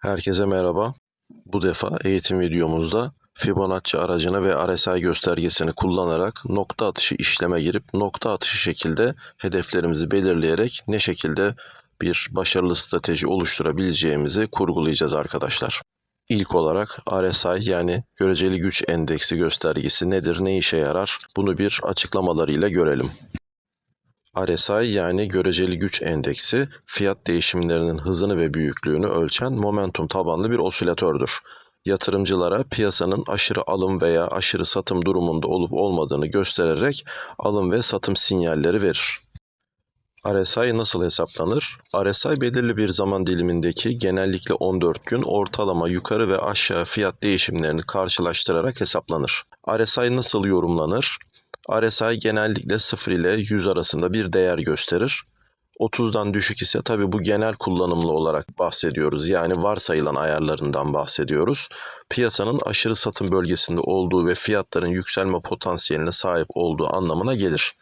Herkese merhaba. Bu defa eğitim videomuzda Fibonacci aracını ve RSI göstergesini kullanarak nokta atışı işleme girip nokta atışı şekilde hedeflerimizi belirleyerek ne şekilde bir başarılı strateji oluşturabileceğimizi kurgulayacağız arkadaşlar. İlk olarak RSI yani göreceli güç endeksi göstergesi nedir, ne işe yarar? Bunu bir açıklamalarıyla görelim. RSI yani göreceli güç endeksi fiyat değişimlerinin hızını ve büyüklüğünü ölçen momentum tabanlı bir osilatördür. Yatırımcılara piyasanın aşırı alım veya aşırı satım durumunda olup olmadığını göstererek alım ve satım sinyalleri verir. RSI nasıl hesaplanır? RSI belirli bir zaman dilimindeki genellikle 14 gün ortalama yukarı ve aşağı fiyat değişimlerini karşılaştırarak hesaplanır. RSI nasıl yorumlanır? RSI genellikle 0 ile 100 arasında bir değer gösterir. 30'dan düşük ise tabi bu genel kullanımlı olarak bahsediyoruz. Yani varsayılan ayarlarından bahsediyoruz. Piyasanın aşırı satım bölgesinde olduğu ve fiyatların yükselme potansiyeline sahip olduğu anlamına gelir.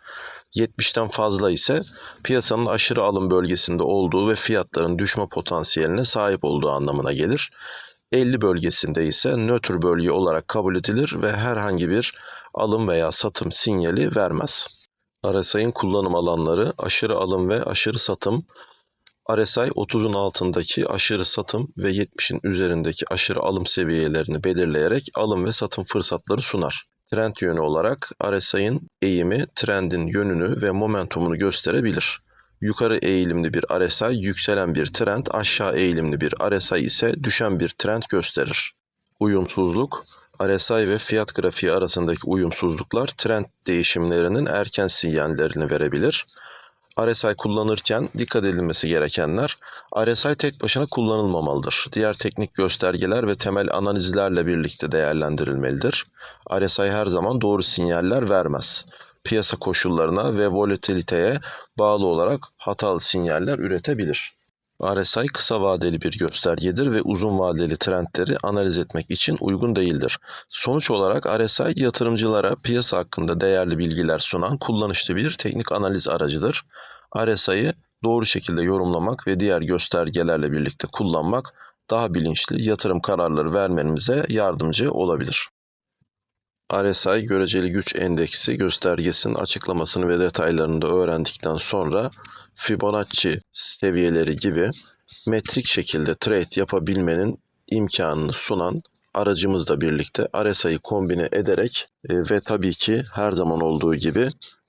70'ten fazla ise piyasanın aşırı alım bölgesinde olduğu ve fiyatların düşme potansiyeline sahip olduğu anlamına gelir. 50 bölgesinde ise nötr bölge olarak kabul edilir ve herhangi bir alım veya satım sinyali vermez. RSI'nin kullanım alanları aşırı alım ve aşırı satım. RSI 30'un altındaki aşırı satım ve 70'in üzerindeki aşırı alım seviyelerini belirleyerek alım ve satım fırsatları sunar. Trend yönü olarak RSI'nin eğimi trendin yönünü ve momentumunu gösterebilir. Yukarı eğilimli bir RSI yükselen bir trend, aşağı eğilimli bir RSI ise düşen bir trend gösterir. Uyumsuzluk, RSI ve fiyat grafiği arasındaki uyumsuzluklar trend değişimlerinin erken sinyallerini verebilir. RSI kullanırken dikkat edilmesi gerekenler, RSI tek başına kullanılmamalıdır. Diğer teknik göstergeler ve temel analizlerle birlikte değerlendirilmelidir. RSI her zaman doğru sinyaller vermez. Piyasa koşullarına ve volatiliteye bağlı olarak hatalı sinyaller üretebilir. RSI kısa vadeli bir göstergedir ve uzun vadeli trendleri analiz etmek için uygun değildir. Sonuç olarak RSI yatırımcılara piyasa hakkında değerli bilgiler sunan kullanışlı bir teknik analiz aracıdır. RSI'yi doğru şekilde yorumlamak ve diğer göstergelerle birlikte kullanmak daha bilinçli yatırım kararları vermemize yardımcı olabilir. RSI göreceli güç endeksi göstergesinin açıklamasını ve detaylarını da öğrendikten sonra Fibonacci seviyeleri gibi metrik şekilde trade yapabilmenin imkanını sunan aracımızla birlikte RSI'yi kombine ederek e, ve tabii ki her zaman olduğu gibi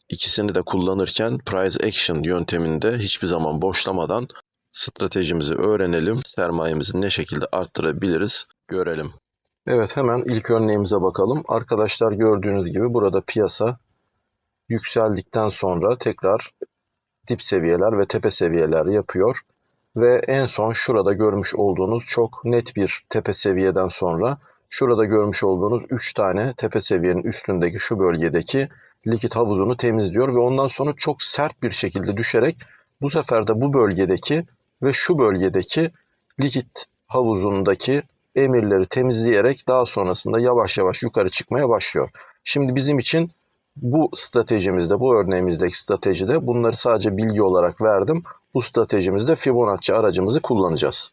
ikisini de kullanırken price action yönteminde hiçbir zaman boşlamadan stratejimizi öğrenelim, sermayemizi ne şekilde arttırabiliriz görelim. Evet hemen ilk örneğimize bakalım. Arkadaşlar gördüğünüz gibi burada piyasa yükseldikten sonra tekrar dip seviyeler ve tepe seviyeler yapıyor. Ve en son şurada görmüş olduğunuz çok net bir tepe seviyeden sonra şurada görmüş olduğunuz 3 tane tepe seviyenin üstündeki şu bölgedeki likit havuzunu temizliyor ve ondan sonra çok sert bir şekilde düşerek bu sefer de bu bölgedeki ve şu bölgedeki likit havuzundaki emirleri temizleyerek daha sonrasında yavaş yavaş yukarı çıkmaya başlıyor. Şimdi bizim için bu stratejimizde, bu örneğimizdeki stratejide bunları sadece bilgi olarak verdim. Bu stratejimizde Fibonacci aracımızı kullanacağız.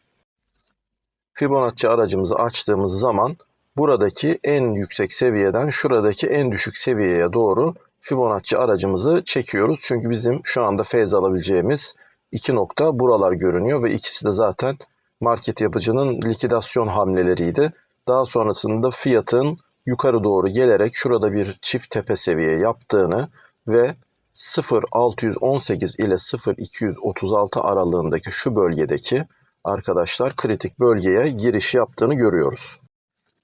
Fibonacci aracımızı açtığımız zaman buradaki en yüksek seviyeden şuradaki en düşük seviyeye doğru Fibonacci aracımızı çekiyoruz. Çünkü bizim şu anda feyz alabileceğimiz iki nokta buralar görünüyor ve ikisi de zaten market yapıcının likidasyon hamleleriydi. Daha sonrasında fiyatın yukarı doğru gelerek şurada bir çift tepe seviye yaptığını ve 0.618 ile 0.236 aralığındaki şu bölgedeki arkadaşlar kritik bölgeye giriş yaptığını görüyoruz.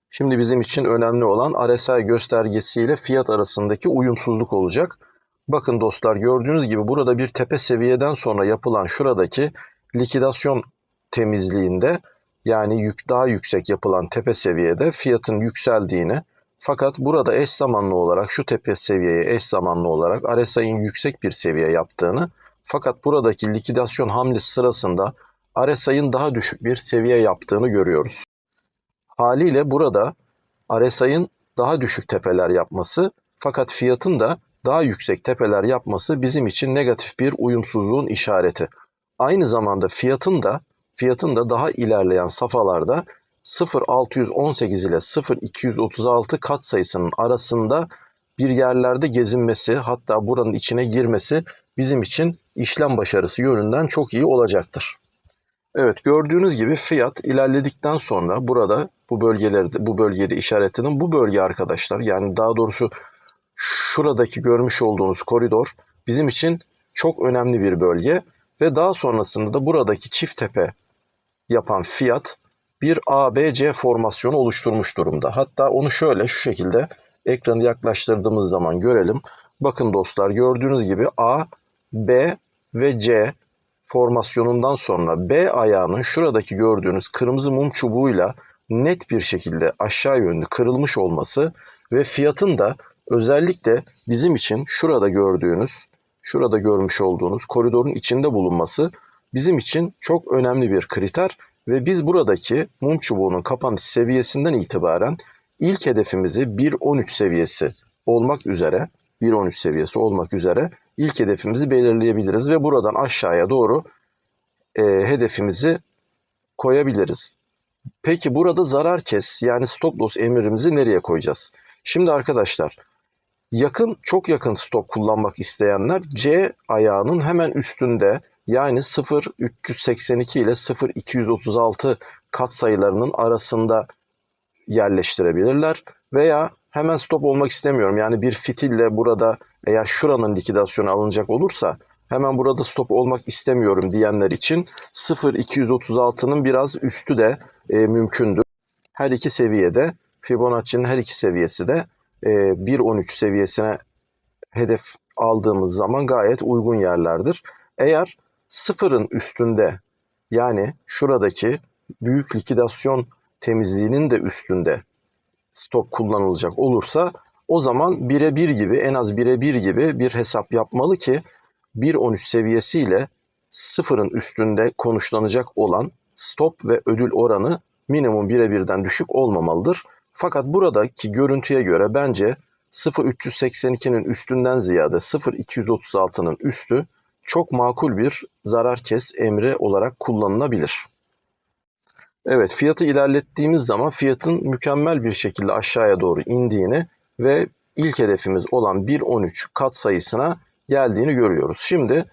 Şimdi bizim için önemli olan RSI göstergesiyle fiyat arasındaki uyumsuzluk olacak. Bakın dostlar gördüğünüz gibi burada bir tepe seviyeden sonra yapılan şuradaki likidasyon temizliğinde yani yük daha yüksek yapılan tepe seviyede fiyatın yükseldiğini fakat burada eş zamanlı olarak şu tepe seviyeye eş zamanlı olarak RSI'nin yüksek bir seviye yaptığını fakat buradaki likidasyon hamlesi sırasında RSI'nin daha düşük bir seviye yaptığını görüyoruz. Haliyle burada RSI'nin daha düşük tepeler yapması fakat fiyatın da daha yüksek tepeler yapması bizim için negatif bir uyumsuzluğun işareti. Aynı zamanda fiyatın da fiyatın da daha ilerleyen safhalarda 0.618 ile 0.236 kat sayısının arasında bir yerlerde gezinmesi hatta buranın içine girmesi bizim için işlem başarısı yönünden çok iyi olacaktır. Evet gördüğünüz gibi fiyat ilerledikten sonra burada bu bölgelerde bu bölgede işaretledim. Bu bölge arkadaşlar yani daha doğrusu şuradaki görmüş olduğunuz koridor bizim için çok önemli bir bölge ve daha sonrasında da buradaki çift tepe yapan fiyat bir ABC formasyonu oluşturmuş durumda. Hatta onu şöyle şu şekilde ekranı yaklaştırdığımız zaman görelim. Bakın dostlar gördüğünüz gibi A, B ve C formasyonundan sonra B ayağının şuradaki gördüğünüz kırmızı mum çubuğuyla net bir şekilde aşağı yönlü kırılmış olması ve fiyatın da özellikle bizim için şurada gördüğünüz, şurada görmüş olduğunuz koridorun içinde bulunması bizim için çok önemli bir kriter ve biz buradaki mum çubuğunun kapanış seviyesinden itibaren ilk hedefimizi 1.13 seviyesi olmak üzere 1.13 seviyesi olmak üzere ilk hedefimizi belirleyebiliriz ve buradan aşağıya doğru e, hedefimizi koyabiliriz. Peki burada zarar kes yani stop loss emirimizi nereye koyacağız? Şimdi arkadaşlar yakın çok yakın stop kullanmak isteyenler C ayağının hemen üstünde yani 0.382 ile 0.236 kat sayılarının arasında yerleştirebilirler veya hemen stop olmak istemiyorum. Yani bir fitille burada eğer şuranın likidasyonu alınacak olursa hemen burada stop olmak istemiyorum diyenler için 0.236'nın biraz üstü de e, mümkündür. Her iki seviyede Fibonacci'nin her iki seviyesi de e, 1.13 seviyesine hedef aldığımız zaman gayet uygun yerlerdir. Eğer sıfırın üstünde yani şuradaki büyük likidasyon temizliğinin de üstünde stop kullanılacak olursa o zaman birebir gibi en az birebir gibi bir hesap yapmalı ki 1.13 seviyesiyle sıfırın üstünde konuşlanacak olan stop ve ödül oranı minimum birebirden düşük olmamalıdır. Fakat buradaki görüntüye göre bence 0.382'nin üstünden ziyade 0.236'nın üstü çok makul bir zarar kes emri olarak kullanılabilir. Evet fiyatı ilerlettiğimiz zaman fiyatın mükemmel bir şekilde aşağıya doğru indiğini ve ilk hedefimiz olan 1.13 kat sayısına geldiğini görüyoruz. Şimdi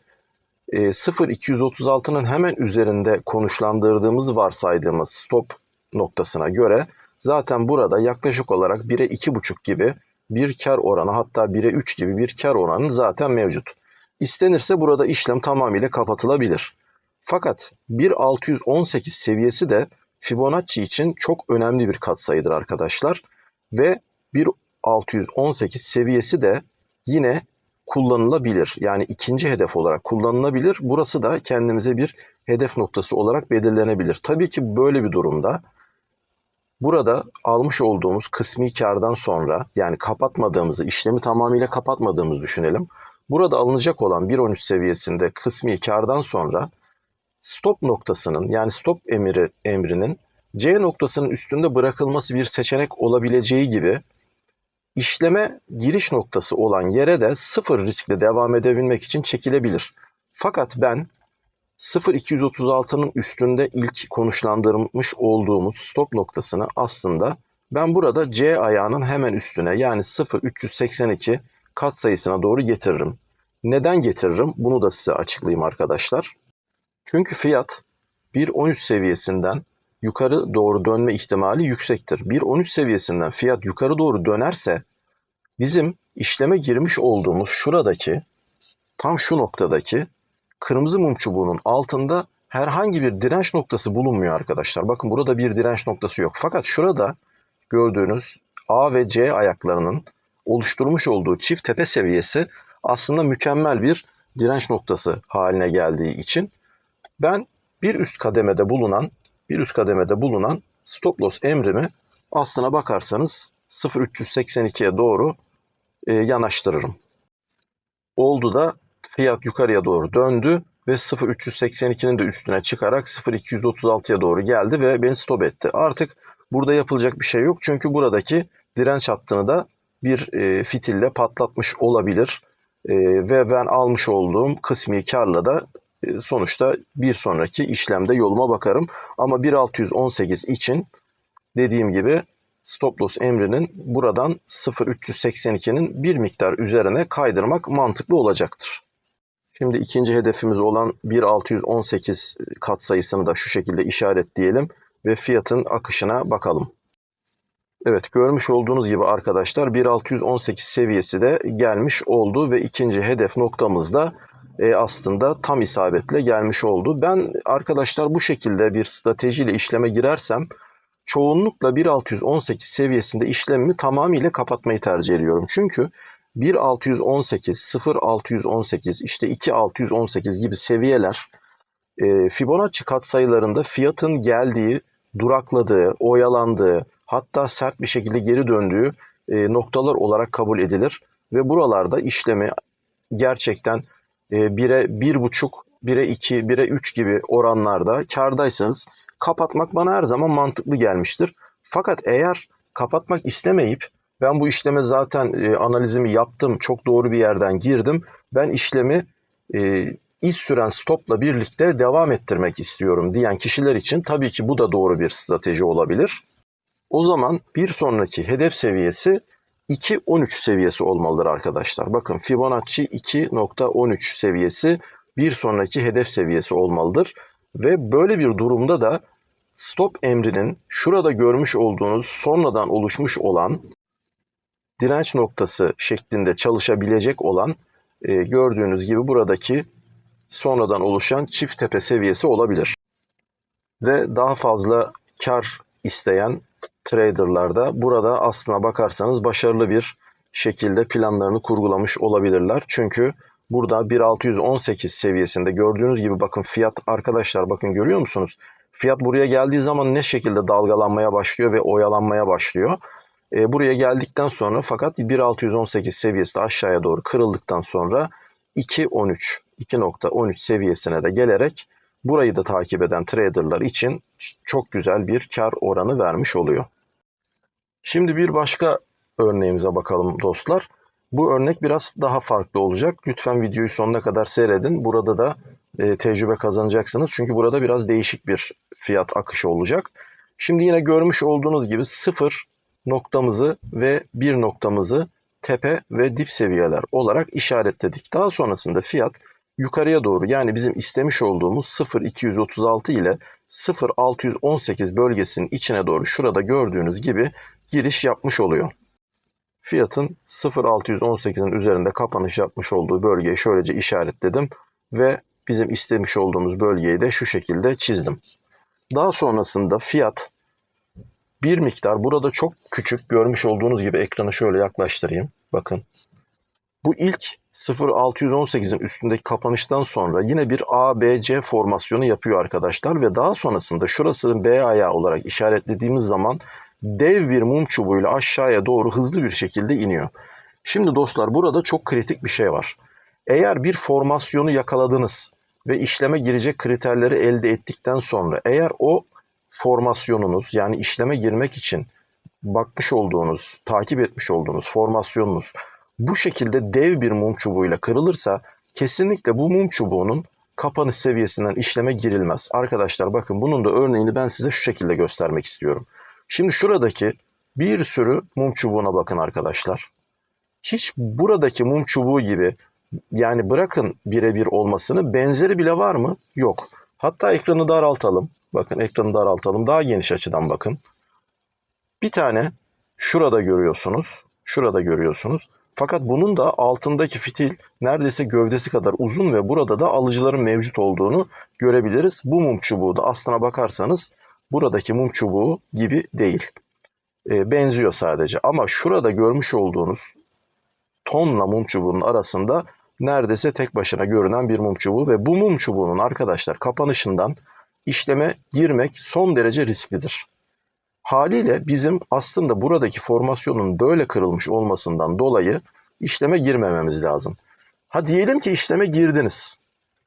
0.236'nın hemen üzerinde konuşlandırdığımız varsaydığımız stop noktasına göre zaten burada yaklaşık olarak 1'e 2.5 gibi bir kar oranı hatta 1'e 3 gibi bir kar oranı zaten mevcut. İstenirse burada işlem tamamıyla kapatılabilir. Fakat 1.618 seviyesi de Fibonacci için çok önemli bir katsayıdır arkadaşlar. Ve 1.618 seviyesi de yine kullanılabilir. Yani ikinci hedef olarak kullanılabilir. Burası da kendimize bir hedef noktası olarak belirlenebilir. Tabii ki böyle bir durumda burada almış olduğumuz kısmi kardan sonra yani kapatmadığımızı, işlemi tamamıyla kapatmadığımızı düşünelim. Burada alınacak olan 1.13 seviyesinde kısmi kardan sonra stop noktasının yani stop emri emrinin C noktasının üstünde bırakılması bir seçenek olabileceği gibi işleme giriş noktası olan yere de sıfır riskle devam edebilmek için çekilebilir. Fakat ben 0.236'nın üstünde ilk konuşlandırmış olduğumuz stop noktasını aslında ben burada C ayağının hemen üstüne yani 0.382 kat sayısına doğru getiririm. Neden getiririm? Bunu da size açıklayayım arkadaşlar. Çünkü fiyat 1.13 seviyesinden yukarı doğru dönme ihtimali yüksektir. 1.13 seviyesinden fiyat yukarı doğru dönerse bizim işleme girmiş olduğumuz şuradaki tam şu noktadaki kırmızı mum çubuğunun altında herhangi bir direnç noktası bulunmuyor arkadaşlar. Bakın burada bir direnç noktası yok. Fakat şurada gördüğünüz A ve C ayaklarının oluşturmuş olduğu çift tepe seviyesi aslında mükemmel bir direnç noktası haline geldiği için ben bir üst kademede bulunan bir üst kademede bulunan stop loss emrimi aslına bakarsanız 0.382'ye doğru e, yanaştırırım. Oldu da fiyat yukarıya doğru döndü ve 0.382'nin de üstüne çıkarak 0.236'ya doğru geldi ve beni stop etti. Artık burada yapılacak bir şey yok çünkü buradaki direnç hattını da bir e, fitille patlatmış olabilir. E, ve ben almış olduğum kısmi karla da e, sonuçta bir sonraki işlemde yoluma bakarım. Ama 1618 için dediğim gibi stop loss emrinin buradan 0.382'nin bir miktar üzerine kaydırmak mantıklı olacaktır. Şimdi ikinci hedefimiz olan 1.618 katsayısını da şu şekilde işaretleyelim ve fiyatın akışına bakalım. Evet görmüş olduğunuz gibi arkadaşlar 1.618 seviyesi de gelmiş oldu ve ikinci hedef noktamız da e, aslında tam isabetle gelmiş oldu. Ben arkadaşlar bu şekilde bir stratejiyle işleme girersem çoğunlukla 1.618 seviyesinde işlemimi tamamıyla kapatmayı tercih ediyorum. Çünkü 1.618, 0.618, işte 2.618 gibi seviyeler e, Fibonacci katsayılarında fiyatın geldiği, durakladığı, oyalandığı, hatta sert bir şekilde geri döndüğü e, noktalar olarak kabul edilir. Ve buralarda işlemi gerçekten e, 1'e 1.5, 1'e 2, 1'e 3 gibi oranlarda kardaysanız kapatmak bana her zaman mantıklı gelmiştir. Fakat eğer kapatmak istemeyip ben bu işleme zaten e, analizimi yaptım, çok doğru bir yerden girdim. Ben işlemi e, iz süren stopla birlikte devam ettirmek istiyorum diyen kişiler için tabii ki bu da doğru bir strateji olabilir. O zaman bir sonraki hedef seviyesi 2.13 seviyesi olmalıdır arkadaşlar. Bakın Fibonacci 2.13 seviyesi bir sonraki hedef seviyesi olmalıdır. Ve böyle bir durumda da stop emrinin şurada görmüş olduğunuz sonradan oluşmuş olan direnç noktası şeklinde çalışabilecek olan e, gördüğünüz gibi buradaki sonradan oluşan çift tepe seviyesi olabilir. Ve daha fazla kar isteyen traderlarda burada aslına bakarsanız başarılı bir şekilde planlarını kurgulamış olabilirler. Çünkü burada 1.618 seviyesinde gördüğünüz gibi bakın fiyat arkadaşlar bakın görüyor musunuz? Fiyat buraya geldiği zaman ne şekilde dalgalanmaya başlıyor ve oyalanmaya başlıyor. E, buraya geldikten sonra fakat 1.618 seviyesi de aşağıya doğru kırıldıktan sonra 2.13 2.13 seviyesine de gelerek burayı da takip eden traderlar için çok güzel bir kar oranı vermiş oluyor. Şimdi bir başka örneğimize bakalım dostlar. Bu örnek biraz daha farklı olacak. Lütfen videoyu sonuna kadar seyredin. Burada da e, tecrübe kazanacaksınız. Çünkü burada biraz değişik bir fiyat akışı olacak. Şimdi yine görmüş olduğunuz gibi sıfır noktamızı ve bir noktamızı tepe ve dip seviyeler olarak işaretledik. Daha sonrasında fiyat yukarıya doğru yani bizim istemiş olduğumuz 0.236 ile 0.618 bölgesinin içine doğru şurada gördüğünüz gibi giriş yapmış oluyor. Fiyatın 0.618'in üzerinde kapanış yapmış olduğu bölgeyi şöylece işaretledim ve bizim istemiş olduğumuz bölgeyi de şu şekilde çizdim. Daha sonrasında fiyat bir miktar burada çok küçük görmüş olduğunuz gibi ekranı şöyle yaklaştırayım. Bakın. Bu ilk 0.618'in üstündeki kapanıştan sonra yine bir ABC formasyonu yapıyor arkadaşlar ve daha sonrasında şurasının B ayağı olarak işaretlediğimiz zaman dev bir mum çubuğuyla aşağıya doğru hızlı bir şekilde iniyor. Şimdi dostlar burada çok kritik bir şey var. Eğer bir formasyonu yakaladınız ve işleme girecek kriterleri elde ettikten sonra eğer o formasyonunuz yani işleme girmek için bakmış olduğunuz, takip etmiş olduğunuz formasyonunuz bu şekilde dev bir mum çubuğuyla kırılırsa kesinlikle bu mum çubuğunun kapanış seviyesinden işleme girilmez. Arkadaşlar bakın bunun da örneğini ben size şu şekilde göstermek istiyorum. Şimdi şuradaki bir sürü mum çubuğuna bakın arkadaşlar. Hiç buradaki mum çubuğu gibi yani bırakın birebir olmasını benzeri bile var mı? Yok. Hatta ekranı daraltalım. Bakın ekranı daraltalım. Daha geniş açıdan bakın. Bir tane şurada görüyorsunuz. Şurada görüyorsunuz. Fakat bunun da altındaki fitil neredeyse gövdesi kadar uzun ve burada da alıcıların mevcut olduğunu görebiliriz. Bu mum çubuğu da aslına bakarsanız buradaki mum çubuğu gibi değil. E, benziyor sadece ama şurada görmüş olduğunuz tonla mum çubuğunun arasında neredeyse tek başına görünen bir mum çubuğu ve bu mum çubuğunun arkadaşlar kapanışından işleme girmek son derece risklidir. Haliyle bizim aslında buradaki formasyonun böyle kırılmış olmasından dolayı işleme girmememiz lazım. Ha diyelim ki işleme girdiniz.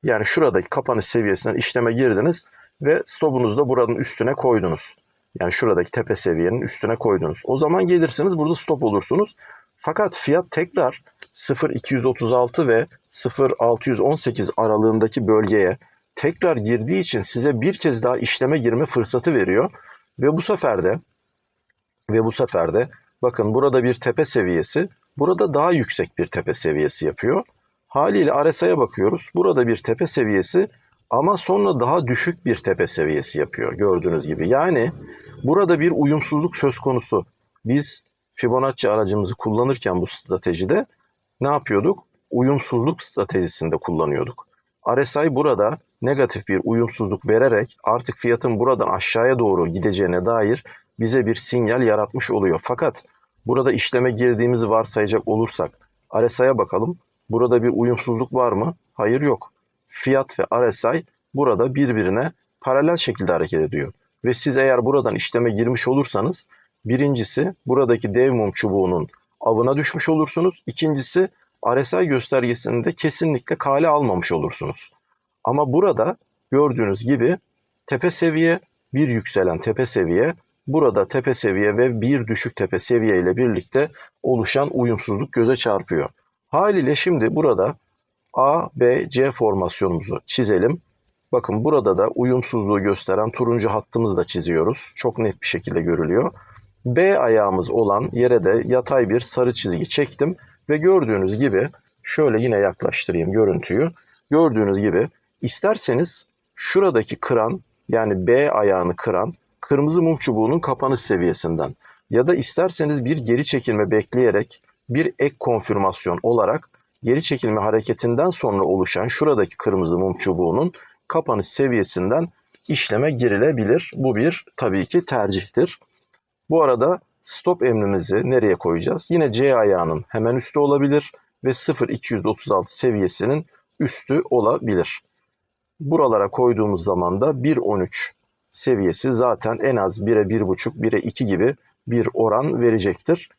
Yani şuradaki kapanış seviyesinden işleme girdiniz ve stopunuzu da buranın üstüne koydunuz. Yani şuradaki tepe seviyenin üstüne koydunuz. O zaman gelirsiniz burada stop olursunuz. Fakat fiyat tekrar 0.236 ve 0.618 aralığındaki bölgeye tekrar girdiği için size bir kez daha işleme girme fırsatı veriyor ve bu sefer de ve bu sefer de bakın burada bir tepe seviyesi, burada daha yüksek bir tepe seviyesi yapıyor. Haliyle RSI'ye bakıyoruz. Burada bir tepe seviyesi ama sonra daha düşük bir tepe seviyesi yapıyor gördüğünüz gibi. Yani burada bir uyumsuzluk söz konusu. Biz Fibonacci aracımızı kullanırken bu stratejide ne yapıyorduk? Uyumsuzluk stratejisinde kullanıyorduk. RSI burada negatif bir uyumsuzluk vererek artık fiyatın buradan aşağıya doğru gideceğine dair bize bir sinyal yaratmış oluyor. Fakat burada işleme girdiğimizi varsayacak olursak RSI'ye bakalım. Burada bir uyumsuzluk var mı? Hayır yok. Fiyat ve RSI burada birbirine paralel şekilde hareket ediyor. Ve siz eğer buradan işleme girmiş olursanız birincisi buradaki dev mum çubuğunun avına düşmüş olursunuz. İkincisi RSI göstergesini de kesinlikle kale almamış olursunuz. Ama burada gördüğünüz gibi tepe seviye, bir yükselen tepe seviye, burada tepe seviye ve bir düşük tepe seviye ile birlikte oluşan uyumsuzluk göze çarpıyor. Haliyle şimdi burada A, B, C formasyonumuzu çizelim. Bakın burada da uyumsuzluğu gösteren turuncu hattımızı da çiziyoruz. Çok net bir şekilde görülüyor. B ayağımız olan yere de yatay bir sarı çizgi çektim ve gördüğünüz gibi şöyle yine yaklaştırayım görüntüyü. Gördüğünüz gibi isterseniz şuradaki kıran yani B ayağını kıran kırmızı mum çubuğunun kapanış seviyesinden ya da isterseniz bir geri çekilme bekleyerek bir ek konfirmasyon olarak geri çekilme hareketinden sonra oluşan şuradaki kırmızı mum çubuğunun kapanış seviyesinden işleme girilebilir. Bu bir tabii ki tercihtir. Bu arada stop emrimizi nereye koyacağız? Yine C ayağının hemen üstü olabilir ve 0.236 seviyesinin üstü olabilir. Buralara koyduğumuz zaman da 1.13 seviyesi zaten en az 1'e 1.5, 1'e 2 gibi bir oran verecektir.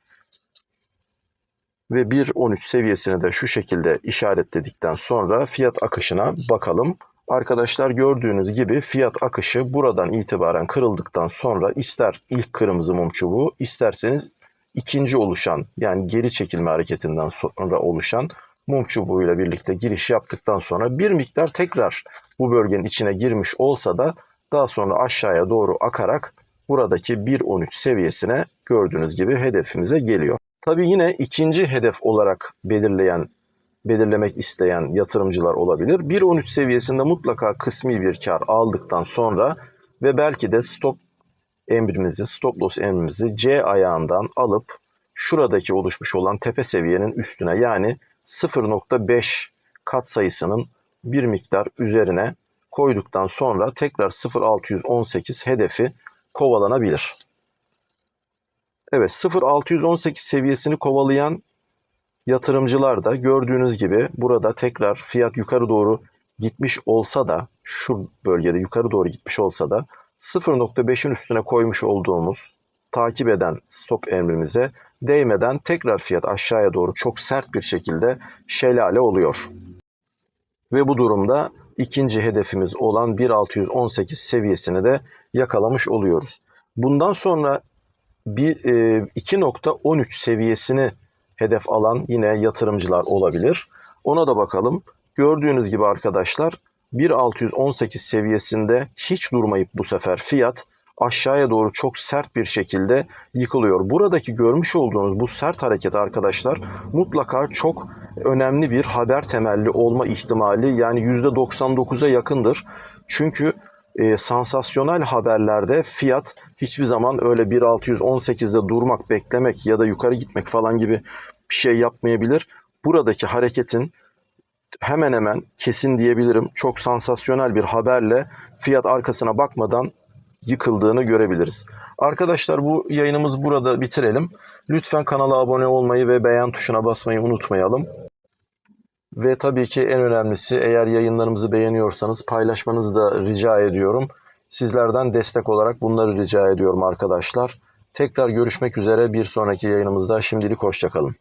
Ve 1.13 seviyesini de şu şekilde işaretledikten sonra fiyat akışına bakalım. Arkadaşlar gördüğünüz gibi fiyat akışı buradan itibaren kırıldıktan sonra ister ilk kırmızı mum çubuğu isterseniz ikinci oluşan yani geri çekilme hareketinden sonra oluşan mum çubuğuyla birlikte giriş yaptıktan sonra bir miktar tekrar bu bölgenin içine girmiş olsa da daha sonra aşağıya doğru akarak buradaki 1.13 seviyesine gördüğünüz gibi hedefimize geliyor. Tabii yine ikinci hedef olarak belirleyen belirlemek isteyen yatırımcılar olabilir. 1.13 seviyesinde mutlaka kısmi bir kar aldıktan sonra ve belki de stop emrimizi, stop loss emrimizi C ayağından alıp şuradaki oluşmuş olan tepe seviyenin üstüne yani 0.5 kat sayısının bir miktar üzerine koyduktan sonra tekrar 0.618 hedefi kovalanabilir. Evet 0.618 seviyesini kovalayan yatırımcılar da gördüğünüz gibi burada tekrar fiyat yukarı doğru gitmiş olsa da şu bölgede yukarı doğru gitmiş olsa da 0.5'in üstüne koymuş olduğumuz takip eden stop emrimize değmeden tekrar fiyat aşağıya doğru çok sert bir şekilde şelale oluyor. Ve bu durumda ikinci hedefimiz olan 1.618 seviyesini de yakalamış oluyoruz. Bundan sonra bir, e, 2.13 seviyesini hedef alan yine yatırımcılar olabilir. Ona da bakalım. Gördüğünüz gibi arkadaşlar 1.618 seviyesinde hiç durmayıp bu sefer fiyat aşağıya doğru çok sert bir şekilde yıkılıyor. Buradaki görmüş olduğunuz bu sert hareket arkadaşlar mutlaka çok önemli bir haber temelli olma ihtimali yani %99'a yakındır. Çünkü e, sansasyonel haberlerde fiyat hiçbir zaman öyle 1.618'de durmak, beklemek ya da yukarı gitmek falan gibi bir şey yapmayabilir. Buradaki hareketin hemen hemen kesin diyebilirim çok sansasyonel bir haberle fiyat arkasına bakmadan yıkıldığını görebiliriz. Arkadaşlar bu yayınımız burada bitirelim. Lütfen kanala abone olmayı ve beğen tuşuna basmayı unutmayalım. Ve tabii ki en önemlisi eğer yayınlarımızı beğeniyorsanız paylaşmanızı da rica ediyorum. Sizlerden destek olarak bunları rica ediyorum arkadaşlar. Tekrar görüşmek üzere bir sonraki yayınımızda. Şimdilik hoşçakalın.